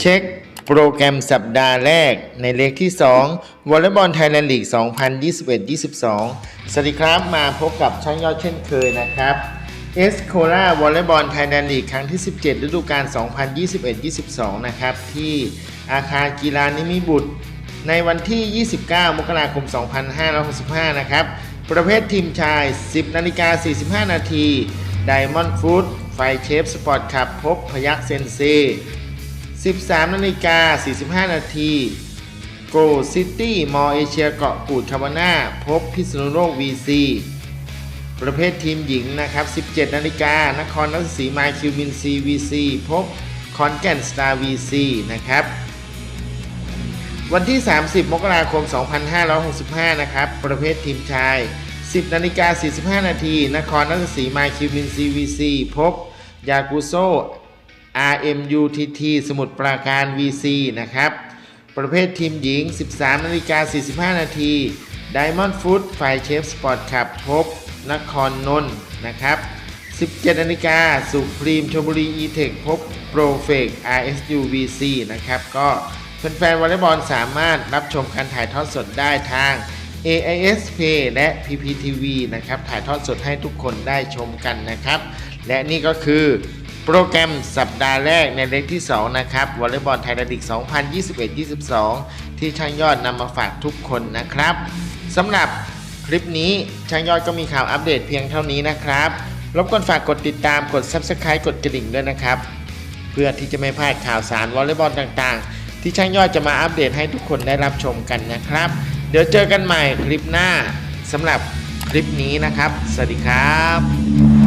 เช็คโปรแกรมสัปดาห์แรกในเลขที่ 2 วอลเลย์บอลไทยแลนด์ลีก 2021-22 สวัสดีครับมาพบกับช่างยอดเช่นเคยนะครับเอสโคลาวอลเลย์บอลไทยแลนด์ลีกครั้งที่ 17 ฤดูกาล 2021-22 นะครับ ที่อาคารกีฬานิมิบุตร ในวันที่ 29 มกราคม 2565 นะครับ ประเภททีมชาย 10 นาฬิกา 45 นาที Diamond Food ไฟเชฟสปอร์ตขับพบพยักเซนเซ 13นาฬิกา45 นาที Go City มอเอเชียเกาะกูดคาวาน่าพบพิษณุโลก VC ประเภททีมหญิงนะครับ 17 นาฬิกานครราชสีมาคิวมินซี VC พบคอนแก่นสตาร์ VC นะครับ วันที่ 30 มกราคม 2565 นะครับ ประเภททีมชาย 10 นาฬิกา 45 นาที นครราชสีมาคิวมิน CVC พบ ยากุโซ RMUTT สมุทรปราการ VC นะครับ ประเภททีมหญิง 13นาฬิกา45 นาที Diamond Food ไฟเชฟสปอร์ตขับพบนครนนท์นะครับ 17นาฬิกาสุพรีมชลบุรี e-tech พบโปรเฟก RSU VC นะครับ ก็แฟนๆวอลเลย์บอลสามารถรับชมการถ่ายทอดสดได้ทาง AIS Pay และ PPTV นะครับ ถ่ายทอดสดให้ทุกคนได้ชมกันนะครับ และนี่ก็คือ โปรแกรมสัปดาห์แรกในเล็กที่ 2 นะครับวอลเลย์บอลไทยลีก 2021-22 ที่ช่างยอดนำมาฝากทุกคนนะครับสำหรับคลิปนี้ช่างยอดก็มีข่าวอัปเดตเพียงเท่านี้นะครับ รบกวนฝากกดติดตามกด Subscribe กดกระดิ่งด้วยนะครับ เพื่อที่จะไม่พลาดข่าวสารวอลเลย์บอลต่างๆ ที่ช่างยอดจะมาอัปเดตให้ทุกคนได้รับชมกันนะครับ เดี๋ยวเจอกันใหม่คลิปหน้าสำหรับคลิปนี้นะครับ สวัสดีครับ